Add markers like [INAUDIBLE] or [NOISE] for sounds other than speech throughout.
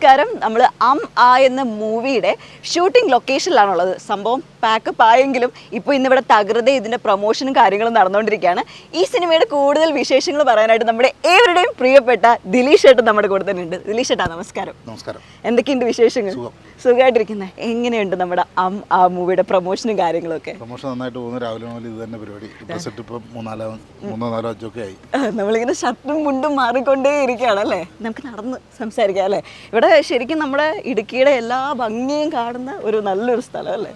നമസ്കാരം. നമ്മൾ അം ആ എന്ന മൂവിയുടെ ഷൂട്ടിംഗ് ലൊക്കേഷനിലാണുള്ളത് സംഭവം പാക്കപ്പ് ആയെങ്കിലും ഇപ്പോൾ ഇന്നിവിടെ തകൃത ഇതിന്റെ പ്രൊമോഷനും കാര്യങ്ങളും നടന്നുകൊണ്ടിരിക്കുകയാണ്. ഈ സിനിമയുടെ കൂടുതൽ വിശേഷങ്ങൾ പറയാനായിട്ട് നമ്മുടെ ഏവരുടെയും പ്രിയപ്പെട്ട ദിലീഷ് ഏട്ടൻ നമ്മുടെ കൂടെ തന്നെ ഉണ്ട് ദിലീഷ് ഏട്ടാ നമസ്കാരം. നമസ്കാരം. എന്തൊക്കെയുണ്ട് വിശേഷങ്ങൾ? സുഖം. സുഖമായിട്ടിരിക്കുന്നത് എങ്ങനെയുണ്ട് നമ്മുടെ അം ആ മൂവിയുടെ പ്രൊമോഷനും കാര്യങ്ങളൊക്കെ? പ്രൊമോഷൻ നന്നായിട്ട് പോകുന്നു. രാവിലെ മുതൽ ഇത് തന്നെ പരിപാടി. സെറ്റ് ഇപ്പം മൂന്നാലോ മൂന്നോ നാലോ അഞ്ചൊക്കെ ആയി. നമ്മളിങ്ങനെ ഷർട്ടും മുണ്ടും മാറിക്കൊണ്ടേ ഇരിക്കുകയാണ് അല്ലേ? നമുക്ക് നടന്ന് സംസാരിക്കാം അല്ലേ? ഇവിടെ ശരിക്കും നമ്മുടെ ഇടുക്കിയുടെ എല്ലാ ഭംഗിയും കാണുന്ന ഒരു നല്ലൊരു സ്ഥലം അല്ലേ?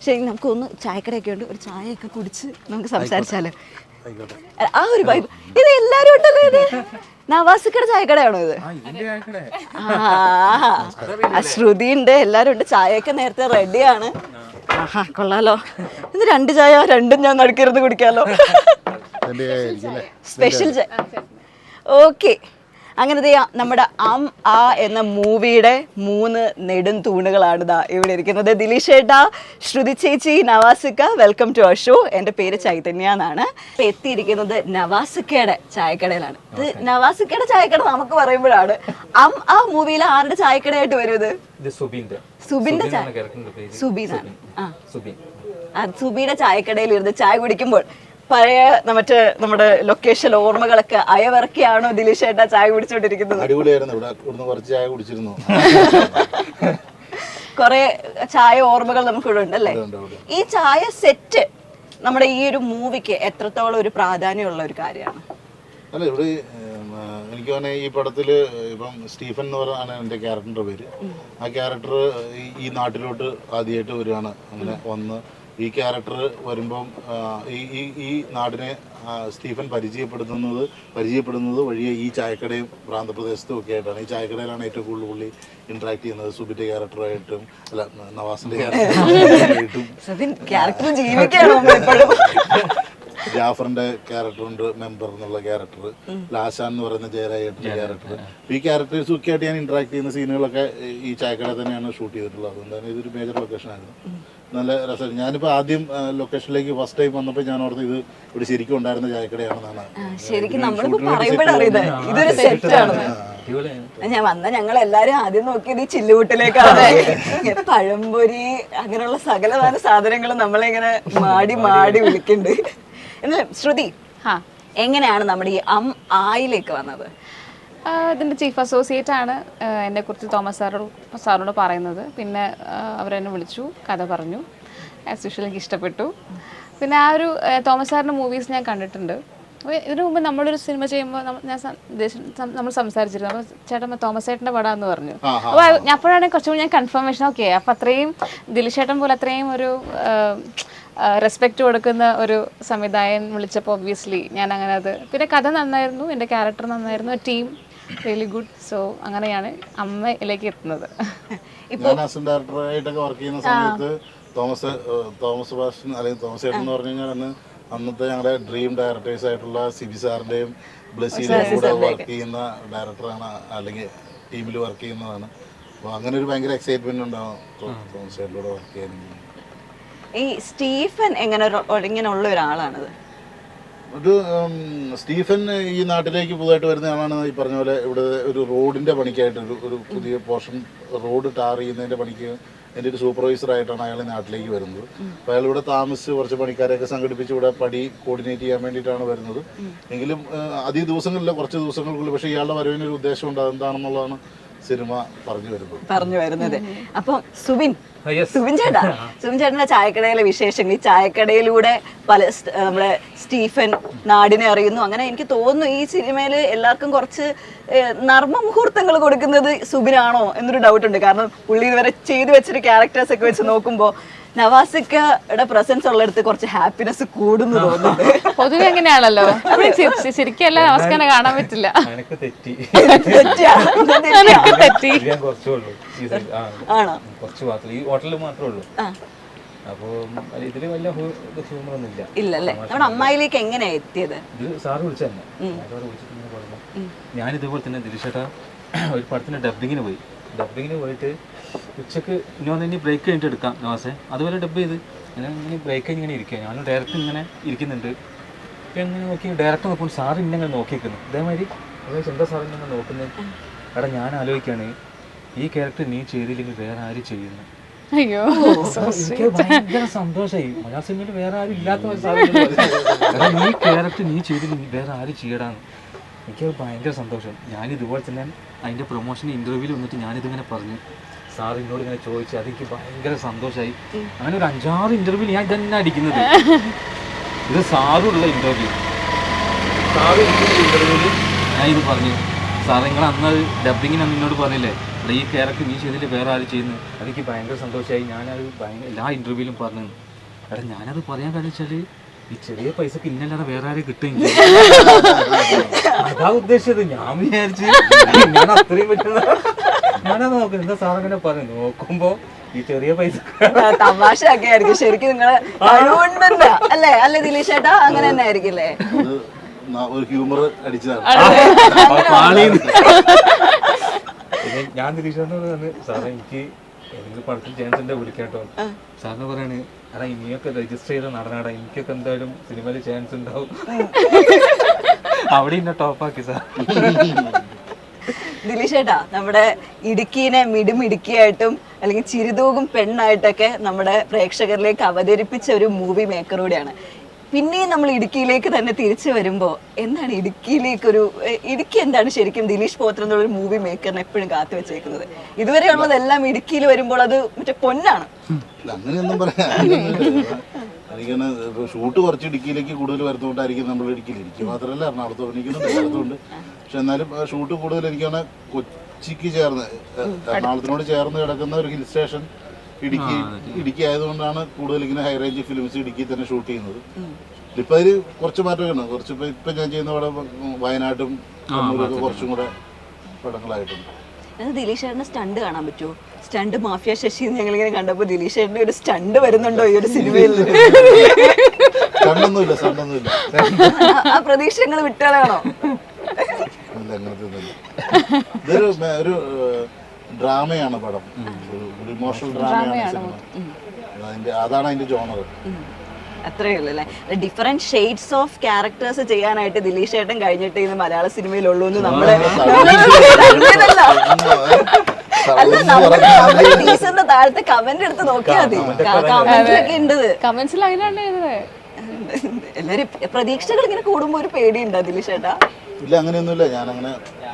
ശരി നമുക്കൊന്ന് ചായക്കടയൊക്കെ ഉണ്ട് ഒരു ചായയൊക്കെ കുടിച്ച് നമുക്ക് സംസാരിച്ചാലോ? ആ ഒരു വൈബ് ഇത് എല്ലാരും ഉണ്ടല്ലോ ഇത്. നവാസിക്കട ചായക്കടയാണോ ഇത്? ആ ആ, ശ്രുതി ഉണ്ട് എല്ലാരും ഉണ്ട്. ചായയൊക്കെ നേരത്തെ റെഡിയാണ്. ആഹാ കൊള്ളാലോ. ഇത് രണ്ട് ചായ രണ്ടും ഞാൻ നടുക്കരുത് കുടിക്കാലോ. സ്പെഷ്യൽ ചായ ഓക്കെ അങ്ങനെ ദേ നമ്മുടെ അം ആ എന്ന മൂവിയുടെ മൂന്ന് നെടും തൂണുകളാണ് ദാ ഇവിടെ ഇരിക്കുന്നത്. ദിലീഷ് ഏട്ടാ ശ്രുതി ചേച്ചി നവാസിക്ക വെൽക്കം ടു അവർ ഷോ എന്റെ പേര് ചൈതന്യ എന്നാണ് ഇപ്പൊ എത്തിയിരിക്കുന്നത് നവാസിക്കയുടെ ചായക്കടയിലാണ്. ഇത് നവാസിക്കയുടെ ചായക്കട നമുക്ക് പറയുമ്പോഴാണ്. അം ആ മൂവിയിൽ ആരുടെ ചായക്കടയായിട്ട് വരും ഇത് ഇത് സുബിന്റെ ചായ സുബിൻ. സുബിനാണ് ആ. സുബിൻ. ആ സുബിയുടെ ചായക്കടയിൽ ഇരുന്ന് ചായ കുടിക്കുമ്പോൾ പഴയ മറ്റേ നമ്മുടെ ലൊക്കേഷൻ ഓർമ്മകളൊക്കെ അയവിറക്കിയാണോ ദിലീഷ് ഏട്ടാ ചായ കുടിച്ചോണ്ടിരിക്കുന്നത് അടിപൊളിയായിരുന്നു. ഇവിടെ ഇവിടുന്ന് കുറച്ച് ചായ കുടിച്ചിരുന്നു. കുറെ ചായ ഓർമ്മകൾ നമുക്കിവിടെ ഉണ്ടല്ലേ? ഉണ്ട്, ഉണ്ട്. ഈ ചായ സെറ്റ് നമ്മുടെ ഈ ഒരു മൂവിക്ക് എത്രത്തോളം ഒരു പ്രാധാന്യമുള്ള ഒരു കാര്യമാണ്? അല്ല ഇവിടെ എനിക്ക് തോന്നുന്നത് ഈ പടത്തിൽ ഇപ്പം സ്റ്റീഫൻ എന്ന് പറയുന്ന എന്റെ ക്യാരക്ടറിന്റെ പേര്. ആ ക്യാരക്ടർ ഈ നാട്ടിലോട്ട് ആദ്യമായിട്ട് വരികയാണ്. അങ്ങനെ വന്ന് ഈ ക്യാരക്ടർ വരുമ്പം ഈ ഈ ഈ നാടിനെ സ്റ്റീഫൻ പരിചയപ്പെടുത്തുന്നത് പരിചയപ്പെടുന്നത് വഴിയെ ഈ ചായക്കടയും പ്രാന്തപ്രദേശത്തും ഒക്കെ ആയിട്ടാണ്. ഈ ചായക്കടയിലാണ് ഏറ്റവും കൂടുതൽ പുള്ളി ഇന്ററാക്ട് ചെയ്യുന്നത്. സുബിന്റെ ക്യാരക്ടറായിട്ടും അല്ല നവാസിന്റെ ക്യാരക്ടറായിട്ടും [LAUGHS] ജാഫറിന്റെ ക്യാരക്ടറുണ്ട് മെമ്പർ എന്നുള്ള ക്യാരക്ടർ ലാശാൻ എന്ന് പറയുന്ന ജയരാജേട്ടന്റെ ക്യാരക്ടർ ഈ ക്യാരക്ടേഴ്സ് ഒക്കെ ആയിട്ട് ഞാൻ ഇന്ററാക്ട് ചെയ്യുന്ന സീനുകളൊക്കെ ഈ ചായക്കട തന്നെയാണ് ഷൂട്ട് ചെയ്തിട്ടുള്ളത്. അതുകൊണ്ട് തന്നെ ഇതൊരു മേജർ ലൊക്കേഷൻ ആയിരുന്നു. നല്ല രസം ഞാനിപ്പോൾ ആദ്യം ലൊക്കേഷനിലേക്ക് ഫസ്റ്റ് ടൈം വന്നപ്പോൾ ഞാൻ ഓർത്ത് ഇത് ഇവിടെ ശരിക്കും ഉണ്ടായിരുന്ന ചായക്കടയാണെന്നാണ്. ശരിക്കും നമ്മളിപ്പോ പറയുമ്പോഴറിയത് ഇതൊരു സെറ്റാണ് ഞാൻ വന്ന ഞങ്ങൾ എല്ലാരും ആദ്യം നോക്കിയത് ഈ ചില്ലുകൂട്ടിലേക്കാണ് ഇങ്ങനെ പഴംപൊരി അങ്ങനെയുള്ള സകലമാന സാധനങ്ങൾ നമ്മളിങ്ങനെ മാടി മാടി. വിളിക്കുന്നുണ്ട്. എന്നാലും ശ്രുതി ആ എങ്ങനെയാണ് നമ്മുടെ ഈ അം ആയിലേക്ക് വന്നത്? ഇതിന്റെ ചീഫ് അസോസിയേറ്റ് ആണ് എന്നെ കുറിച്ച് തോമസ് സാറോട് സാറിനോട് പറയുന്നത്. പിന്നെ അവരെന്നെ വിളിച്ചു കഥ പറഞ്ഞു ആസ് യൂഷ്വൽ എനിക്ക് ഇഷ്ടപ്പെട്ടു. പിന്നെ ആ ഒരു തോമസ് സാറിന്റെ മൂവീസ് ഞാൻ കണ്ടിട്ടുണ്ട്. അപ്പോൾ ഇതിനു മുമ്പ് നമ്മളൊരു സിനിമ ചെയ്യുമ്പോൾ ഞാൻ നമ്മൾ സംസാരിച്ചിരുന്നു. അപ്പോൾ ചേട്ടൻ തോമസ് ചേട്ടന്റെ പടാന്ന് പറഞ്ഞു. അപ്പോൾ ഞാൻ അപ്പോഴാണ് കുറച്ചുകൂടി ഞാൻ കൺഫർമേഷൻ ഓക്കെ അപ്പോൾ അത്രയും ദിലീഷ് ചേട്ടൻ പോലെ അത്രയും ഒരു റെസ്പെക്റ്റ് കൊടുക്കുന്ന ഒരു സംവിധായകൻ വിളിച്ചപ്പോൾ ഒബ്വിയസ്ലി ഞാൻ അങ്ങനെ അത് പിന്നെ കഥ നന്നായിരുന്നു എന്റെ ക്യാരക്ടർ നന്നായിരുന്നു ടീം റിയലി ഗുഡ് സോ അങ്ങനെയാണ് അമ്മയിലേക്ക് എത്തുന്നത്. ഞാൻ അസിസ്റ്റന്റ് ഡയറക്ടറായിട്ടൊക്കെ വർക്ക് ചെയ്യുന്ന സമയത്ത് തോമസ് തോമസ് ഭാഷൻ അല്ലെങ്കിൽ തോമസ് ചേട്ടൻ എന്ന് പറഞ്ഞു കഴിഞ്ഞാൽ അന്ന് അന്നത്തെ ഞങ്ങളുടെ ഡ്രീം ഡയറക്ടേഴ്സ് ആയിട്ടുള്ള സിബി സാറിന്റെയും ബ്ലസ്സിന്റെയും കൂടെ വർക്ക് ചെയ്യുന്ന ഡയറക്ടറാണ് അല്ലെങ്കിൽ ടീമിൽ വർക്ക് ചെയ്യുന്നതാണ്. അപ്പോൾ അങ്ങനെ ഒരു ഭയങ്കര എക്സൈറ്റ്മെന്റ് ഉണ്ടാവും തോമസ് ചേട്ടനോട് വർക്ക് ചെയ്യാൻ. ഈ സ്റ്റീഫൻ എങ്ങനെ ഒരു- ഇങ്ങനെയുള്ള ഒരാളാണത്? ഇത് സ്റ്റീഫൻ ഈ നാട്ടിലേക്ക് പുതുതായിട്ട് വരുന്ന ആളാണ് ഈ പറഞ്ഞ പോലെ ഇവിടെ ഒരു റോഡിന്റെ പണിക്കായിട്ട് ഒരു ഒരു പുതിയ പോർഷൻ റോഡ് ടാർ ചെയ്യുന്നതിന്റെ പണിക്ക് എന്റെ ഒരു സൂപ്പർവൈസർ ആയിട്ടാണ് അയാൾ നാട്ടിലേക്ക് വരുന്നത്. അപ്പോൾ അയാൾ ഇവിടെ താമസിച്ച് കുറച്ച് പണിക്കാരെയൊക്കെ സംഘടിപ്പിച്ച് ഇവിടെ പടി കോർഡിനേറ്റ് ചെയ്യാൻ വേണ്ടിയിട്ടാണ് വരുന്നത്. എങ്കിലും അധിക ദിവസങ്ങളില്ല കുറച്ച് ദിവസങ്ങൾക്കുള്ളിൽ പക്ഷേ ഇയാളുടെ വരവിനൊരു ഉദ്ദേശമുണ്ട് അതെന്താണെന്നുള്ളതാണ് സിനിമ പറഞ്ഞു വരുന്നത്. പറഞ്ഞു വരുന്നത്. അപ്പൊ സുബിൻ സുബിൻ ചേട്ടാ സുബിൻ ചേട്ടന്റെ ചായക്കടയിലെ വിശേഷങ്ങൾ. ഈ ചായക്കടയിലൂടെ പല നമ്മുടെ സ്റ്റീഫൻ നാടിനെ അറിയുന്നു. അങ്ങനെ എനിക്ക് തോന്നുന്നു ഈ സിനിമയിൽ എല്ലാവർക്കും കുറച്ച് നർമ്മ മുഹൂർത്തങ്ങൾ കൊടുക്കുന്നത് സുബിനാണോ എന്നൊരു ഡൗട്ട് ഉണ്ട്. കാരണം പുള്ളി ഇതുവരെ ചെയ്തു വെച്ചൊരു ക്യാരക്ടേഴ്സ് ഒക്കെ വെച്ച് നോക്കുമ്പോൾ നവാസിക്കയുടെ പ്രസൻസ് ഉള്ളിടത്ത് കുറച്ച് ഹാപ്പിനെസ് കൂടുന്നു തോന്നുന്നുണ്ട്. പൊതുവെ അങ്ങനെയാണല്ലോ ശരിക്കല്ല ശരിക്കും എല്ലാം നമസ്കാരം കാണാൻ പറ്റില്ല. എനിക്ക് തെറ്റി. തെറ്റിയാ? ഇത് തെറ്റി. ഇത് കുറച്ചേ ഉള്ളൂ. ആ. ആണോ? കുറച്ച് മാത്രം ഈ ഹോട്ടലിൽ മാത്രമേ ഉള്ളൂ. ഇല്ലല്ലേ? നമ്മുടെ അമ്മായിലേക്ക് എങ്ങനെയാ എത്തിയത്? ഞാൻ ഇതുപോലെ തന്നെ ദിലീഷേട്ടാ ഒരു പടത്തിന്റെ ഡബിങ്ങിന് പോയി. ഡബിങ്ങിന് പോയിട്ട് ഉച്ചയ്ക്ക് ഇനി വന്ന് ഇനി ബ്രേക്ക് കഴിഞ്ഞിട്ട് എടുക്കാം ദോശ. അതുപോലെ ഡബ് ചെയ്ത്. ഞാൻ ഇങ്ങനെ ബ്രേക്ക് കഴിഞ്ഞ് ഇങ്ങനെ ഇരിക്കുക ഞാൻ ഡയറക്റ്റ് ഇങ്ങനെ ഇരിക്കുന്നുണ്ട്. ഇപ്പം ഇങ്ങനെ നോക്കി ഡയറക്റ്റ് നോക്കുമ്പോൾ സാർ ഇന്നെ ഇങ്ങനെ നോക്കി നിൽക്കുന്നു അതായത് എന്താ സാർ ഇങ്ങനെ നോക്കുന്നത് എടാ ഞാൻ ആലോചിക്കുകയാണ് ഈ ക്യാരക്ടർ നീ ചെയ്തില്ലെങ്കിൽ വേറെ ആര് ചെയ്യുന്നു? അയ്യോ എനിക്ക് ഭയങ്കര സന്തോഷമായി മലയാള സിനിമയിൽ വേറെ ആരും ഇല്ലാത്ത ഒരു സാധനം കാരണം ഈ ക്യാരക്ടർ നീ ചെയ്തില്ലെങ്കിൽ വേറെ ആര് ചെയ്യടാന്ന്. എനിക്ക് ഭയങ്കര സന്തോഷം. ഞാൻ ഇതുപോലെ തന്നെ അതിന്റെ പ്രൊമോഷൻ ഇന്റർവ്യൂവിൽ വന്നിട്ട് ഞാനിതിങ്ങനെ പറഞ്ഞു. സാർ എന്നോട് ഇങ്ങനെ ചോദിച്ചു അതെനിക്ക് ഭയങ്കര സന്തോഷമായി അങ്ങനെ ഒരു അഞ്ചാറ് ഇന്റർവ്യൂ ഞാൻ തന്നെ അടിക്കുന്നത്. [LAUGHS] ഇത് സാറുള്ള ഇന്റർവ്യൂ സാറ് ഇന്റർവ്യൂവിൽ ഞാൻ ഇത് പറഞ്ഞു. സാർ നിങ്ങൾ അന്ന് ഡബിങ്ങിന് അന്ന് എന്നോട് പറഞ്ഞില്ലേ? അല്ല ഈ ക്യാരക്ടർ നീ ചെയ്തിട്ട് വേറെ ആര് ചെയ്യുന്നു? അതെനിക്ക് ഭയങ്കര സന്തോഷമായി ഞാനത് ഭയങ്കര എല്ലാ ഇന്റർവ്യൂവിലും പറഞ്ഞു. എടാ ഞാനത് പറയാൻ കാരണം വെച്ചാൽ ഈ ചെറിയ പൈസക്ക് ഇന്നല്ലാതെ വേറെ ആരെ കിട്ടും [LAUGHS] അതാ ഉദ്ദേശിച്ചത്. ഞാൻ വിചാരിച്ചു ഞാൻ അത്രയും പറ്റുന്ന ഞാനത് നോക്കുന്നത് എന്താ സാർ അങ്ങനെ പറഞ്ഞു? നോക്കുമ്പോ ഈ ചെറിയ പൈസ തമാശ ഒക്കെ ആയിരിക്കും ശരിക്കും നിങ്ങൾ അല്ലേ? അല്ലേ ദിലീഷ് ചേട്ടാ അങ്ങനെ തന്നെ ആയിരിക്കില്ലേ? ഒരു ഹ്യൂമർ അടിച്ചതാണ്. പിന്നെ ഞാൻ പറഞ്ഞു സാറേ എനിക്ക് ഏതെങ്കിലും പടത്തിൽ ചാൻസ് ഉണ്ടെങ്കിൽ വിളിക്കാട്ടോ സാറിന് പറയാണ് അതാ ഇനിയൊക്കെ രജിസ്റ്റർ ചെയ്ത നടനാടാ. എനിക്കൊക്കെ എന്തായാലും സിനിമയിൽ ചാൻസ് ഉണ്ടാവും. അവിടെ ഇന്നെ ടോപ്പാക്കി സാർ. [LAUGHS] ദിലീഷ് ചേട്ടാ നമ്മുടെ ഇടുക്കീനെ മിടുമിടുക്കിയായിട്ടും അല്ലെങ്കിൽ ചിരിതൂകും പെണ്ണായിട്ടൊക്കെ നമ്മുടെ പ്രേക്ഷകരിലേക്ക് അവതരിപ്പിച്ച ഒരു മൂവി മേക്കർ കൂടിയാണ്. പിന്നെയും നമ്മൾ ഇടുക്കിയിലേക്ക് തന്നെ തിരിച്ചു വരുമ്പോൾ എന്താണ് ഇടുക്കിയിലേക്ക് ഒരു ഇടുക്കി എന്താണ് ശരിക്കും ദിലീഷ് പോത്ര എന്നുള്ള ഒരു മൂവി മേക്കറിനെ എപ്പോഴും കാത്തു വെച്ചേക്കുന്നത്? ഇതുവരെയുള്ളതെല്ലാം ഇടുക്കിയിൽ വരുമ്പോൾ അത് മറ്റേ പൊന്നാണ്. അങ്ങനെയൊന്നും ഷൂട്ട് കുറച്ച് ഇടുക്കിയിലേക്ക് കൂടുതൽ വരുന്നതുകൊണ്ടായിരിക്കും നമ്മൾ ഇടുക്കിയിൽ ഇടുക്കി മാത്രമല്ല എറണാകുളത്ത് അഭിനയിക്കുന്നുണ്ട് പക്ഷെ എന്നാലും ആ ഷൂട്ട് കൂടുതൽ എനിക്കാണ് കൊച്ചിക്ക് ചേർന്ന് എറണാകുളത്തിനോട് ചേർന്ന് കിടക്കുന്ന ഒരു ഹിൽ സ്റ്റേഷൻ ഇടുക്കി ഇടുക്കി ആയതുകൊണ്ടാണ് കൂടുതൽ ഇങ്ങനെ ഹൈ റേഞ്ച് ഫിലിംസ് ഇടുക്കി തന്നെ ഷൂട്ട് ചെയ്യുന്നത്. ഇപ്പൊ അതിൽ കുറച്ച് മാറ്റമാണ് കുറച്ച് ഇപ്പൊ ഇപ്പൊ ഞാൻ ചെയ്യുന്ന ഇവിടെ വയനാട്ടും കണ്ണൂരൊക്കെ കുറച്ചും കൂടെ പടങ്ങളായിട്ടുണ്ട്. ദിലീഷ് ചേട്ടന്റെ സ്റ്റണ്ട് കാണാൻ പറ്റുമോ? സ്റ്റണ്ട് മാഫിയ ശശി ഞങ്ങളിങ്ങനെ കണ്ടപ്പോൾ ദിലീഷ് ചേട്ടന്റെ ഒരു സ്റ്റണ്ട് വരുന്നുണ്ടോ ഈ ഒരു സിനിമയിൽ? [LAUGHS] ആ പ്രതീക്ഷ ഞങ്ങൾ വിട്ടുകളയാണോ അല്ല അങ്ങനത്തെ ഒന്നുമില്ല ഇതൊരു ഒരു ഡ്രാമയാണ് പടം. ഒരു ഇമോഷണൽ ഡ്രാമയാണ് സിനിമ. അതിന്റെ അതാണ് അതിന്റെ ജോണർ അത്രയേ ഉള്ളൂ അല്ലേ? ഡിഫറെന്റ് ഷെയ്ഡ്സ് ഓഫ് ക്യാരക്ടേഴ്സ് ചെയ്യാനായിട്ട് ദിലീഷ് ചേട്ടൻ കഴിഞ്ഞിട്ട് ഇന്ന് മലയാള സിനിമയിലുള്ളൂ എന്ന് നമ്മൾ. അല്ല നമ്മുടെ ടീച്ചറിന്റെ താഴത്തെ കമന്റ് എടുത്ത് നോക്കിയാൽ മതി. കമന്റിലൊക്കെ ഉണ്ട്. കമന്റ്സിൽ അങ്ങനെയാണ് എഴുതുന്നത് എല്ലാരും പ്രതീക്ഷകൾ ഇങ്ങനെ കൂടുമ്പോ ഒരു പേടിയുണ്ട് ദിലീഷ് ചേട്ടാ. ഇല്ല അങ്ങനെയൊന്നുമില്ല. ഞാൻ അങ്ങനെ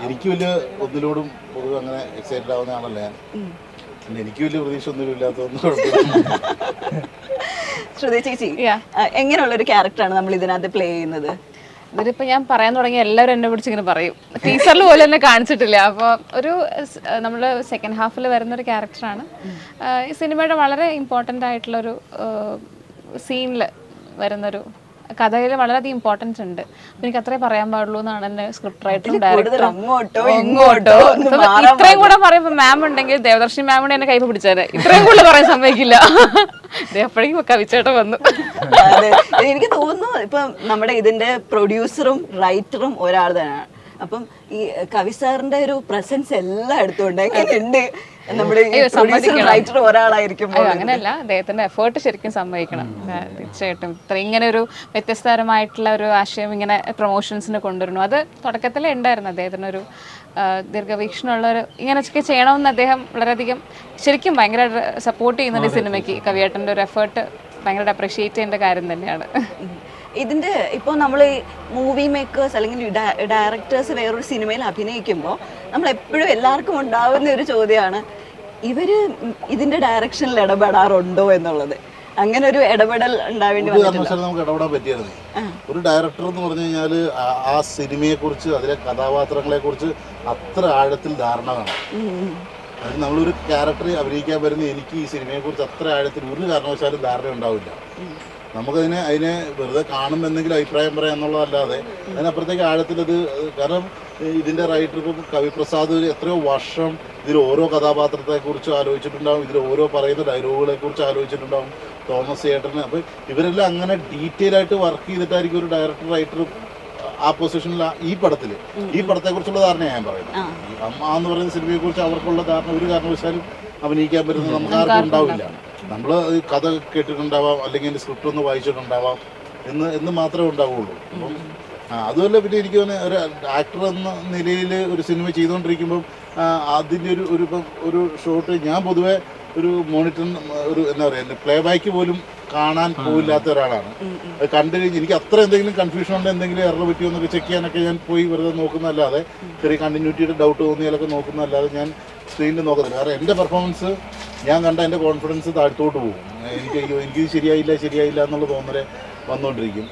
എനിക്ക് വലിയ ഒന്നിലോടും പൊതുവെ അങ്ങനെ എക്സൈറ്റഡ് ആവുന്ന ആളല്ല ഞാൻ എനിക്ക് വലിയ പ്രതീക്ഷ ഒന്നും ഇല്ലാത്തതൊന്നും ശ്രുതി ചേച്ചി എങ്ങനെയുള്ള ഒരു ക്യാരക്ടറാണ് നമ്മൾ ഇതിനകത്ത് പ്ലേ ചെയ്യുന്നത്? ഇതിലിപ്പോ ഞാൻ പറയാൻ തുടങ്ങി എല്ലാവരും എന്നെ പിടിച്ച് ഇങ്ങനെ പറയും. ടീച്ചറിൽ പോലും എന്നെ കാണിച്ചിട്ടില്ല. അപ്പോൾ ഒരു നമ്മൾ സെക്കൻഡ് ഹാഫിൽ വരുന്ന ഒരു ക്യാരക്ടറാണ് ഈ സിനിമയുടെ വളരെ ഇമ്പോർട്ടന്റ് ആയിട്ടുള്ളൊരു സീനിൽ വരുന്നൊരു കഥയിൽ വളരെയധികം ഇമ്പോർട്ടൻസ് ഉണ്ട്. അപ്പൊ എനിക്ക് അത്രേ പറയാൻ പാടുള്ളൂ എന്നാണ് എന്റെ സ്ക്രിപ്റ്റ് റൈറ്ററും ഡയറക്ടറും ഇങ്ങോട്ടോ ഇത്രയും കൂടെ പറയുമ്പോ മാം ഉണ്ടെങ്കിൽ ദേവദർശി മാമിനെ എന്നെ കൈപ്പ് പിടിച്ചേനെ. ഇത്രയും കൂടുതൽ പറയാൻ സമ്മതിക്കില്ല. കവിച്ചേട്ടൻ വന്നു. എനിക്ക് തോന്നുന്നു ഇപ്പൊ നമ്മുടെ ഇതിന്റെ പ്രൊഡ്യൂസറും റൈറ്ററും ഒരാൾ തന്നെയാണ്. അപ്പം ഈ കവി സാറിന്റെ ഒരു പ്രസൻസ് എല്ലായിടത്തും ഉണ്ട് എങ്ങനെയുണ്ട് നമ്മുടെ ഒരാളായിരിക്കുമ്പോൾ അങ്ങനെയല്ല. അദ്ദേഹത്തിന്റെ എഫേർട്ട് ശരിക്കും സമ്മതിക്കണം. ആ, തീർച്ചയായിട്ടും. ഇത്ര ഇങ്ങനെ ഒരു വ്യത്യസ്തതരമായിട്ടുള്ള ഒരു ആശയം ഇങ്ങനെ പ്രൊമോഷൻസിന് കൊണ്ടുവരുന്നു. അത് തുടക്കത്തിലേ ഉണ്ടായിരുന്നു. അദ്ദേഹത്തിന് ഒരു ദീർഘവീക്ഷണമുള്ള ഒരു ഇങ്ങനെയൊക്കെ ചെയ്യണമെന്ന് അദ്ദേഹം വളരെയധികം ശരിക്കും ഭയങ്കര സപ്പോർട്ട് ചെയ്യുന്നുണ്ട് ഈ സിനിമയ്ക്ക് കവിയേട്ടന്റെ ഒരു എഫേർട്ട് ഭയങ്കര അപ്രീഷിയേറ്റ് ചെയ്യേണ്ട കാര്യം തന്നെയാണ്. ഇതിന്റെ ഇപ്പോൾ നമ്മൾ മൂവി മേക്കേഴ്സ് അല്ലെങ്കിൽ ഡയറക്ടേഴ്സ് വേറൊരു സിനിമയിൽ അഭിനയിക്കുമ്പോൾ നമ്മൾ എപ്പോഴും എല്ലാവർക്കും ഉണ്ടാവുന്ന ഒരു ചോദ്യമാണ് ഇവർ ഇതിന്റെ ഡയറക്ഷനിൽ ഇടപെടാറുണ്ടോ എന്നുള്ളത്. അങ്ങനെ ഒരു ഇടപെടൽ ഉണ്ടാവേണ്ടി നമുക്ക് ഇടപെടാൻ പറ്റിയായിരുന്നു ഒരു ഡയറക്ടർ എന്ന് പറഞ്ഞു കഴിഞ്ഞാൽ ആ സിനിമയെക്കുറിച്ച് അതിലെ കഥാപാത്രങ്ങളെ കുറിച്ച് അത്ര ആഴത്തിൽ ധാരണ വേണം. അത് നമ്മളൊരു ക്യാരക്ടർ അഭിനയിക്കാൻ വരുന്ന എനിക്ക് ഈ സിനിമയെ കുറിച്ച് അത്ര ആഴത്തിൽ ഒരു കാരണവശാലും ധാരണ ഉണ്ടാവില്ല. നമുക്കതിനെ അതിനെ വെറുതെ കാണുമ്പോൾ എന്തെങ്കിലും അഭിപ്രായം പറയാം എന്നുള്ളതല്ലാതെ അതിനപ്പുറത്തേക്ക് ആഴത്തിലത് കാരണം ഇതിന്റെ റൈറ്റർ ഇപ്പം കവിപ്രസാദ് എത്രയോ വർഷം ഇതിൽ ഓരോ കഥാപാത്രത്തെക്കുറിച്ച് ആലോചിച്ചിട്ടുണ്ടാവും ഇതിൽ ഓരോ പറയുന്ന ഡയലോഗുകളെ കുറിച്ച് ആലോചിച്ചിട്ടുണ്ടാവും. തോമസ് ചേട്ടന് അപ്പോൾ ഇവരെല്ലാം അങ്ങനെ ഡീറ്റെയിൽ ആയിട്ട് വർക്ക് ചെയ്തിട്ടായിരിക്കും ഒരു ഡയറക്ടർ റൈറ്റർ ആ പൊസിഷനിൽ ഈ പടത്തിൽ ഈ പടത്തെക്കുറിച്ചുള്ള ധാരണ ഞാൻ പറയുന്നത് അമ്മ എന്ന് പറയുന്ന സിനിമയെക്കുറിച്ച് അവർക്കുള്ള ധാരണ ഒരു കാരണവശാലും അഭിനയിക്കാൻ പറ്റുന്നത് നമുക്ക് ആർക്കും ഉണ്ടാവില്ല. നമ്മൾ ഈ കഥ കേട്ടിട്ടുണ്ടാവാം അല്ലെങ്കിൽ സ്ക്രിപ്റ്റ് ഒന്ന് വായിച്ചിട്ടുണ്ടാവാം എന്ന് എന്ന് മാത്രമേ ഉണ്ടാവുള്ളൂ. അപ്പം അതുമല്ല പിന്നെ എനിക്ക് തോന്നുന്നത് ഒരു ആക്ടർ എന്ന നിലയിൽ ഒരു സിനിമ ചെയ്തുകൊണ്ടിരിക്കുമ്പം അതിന്റെ ഒരു ഒരു ഒരു ഷോട്ട് ഞാൻ പൊതുവേ ഒരു മോണിറ്റർ ഒരു എന്താ പറയുക പ്ലേ ബാക്ക് പോലും കാണാൻ പോയില്ലാത്ത ഒരാളാണ് അത് കണ്ടു കഴിഞ്ഞ് എനിക്ക് അത്ര എന്തെങ്കിലും കൺഫ്യൂഷൻ ഉണ്ട് എന്തെങ്കിലും എറർ പറ്റിയോ എന്നൊക്കെ ചെക്ക് ചെയ്യാനൊക്കെ ഞാൻ പോയി വെറുതെ നോക്കുന്നതല്ലാതെ ചെറിയ കണ്ടിന്യൂറ്റിയുടെ ഡൗട്ട് തോന്നിയാലൊക്കെ നോക്കുന്നതല്ലാതെ ഞാൻ സ്ക്രീനിൽ നോക്കത്തില്ല കാരണം എന്റെ പെർഫോമൻസ് ഞാൻ കണ്ട എന്റെ കോൺഫിഡൻസ് താഴ്ത്തോട്ട് പോകും. എനിക്ക് അയ്യോ എനിക്ക് ശരിയായില്ല ശരിയായില്ല എന്നുള്ള തോന്നൽ വന്നുകൊണ്ടിരിക്കും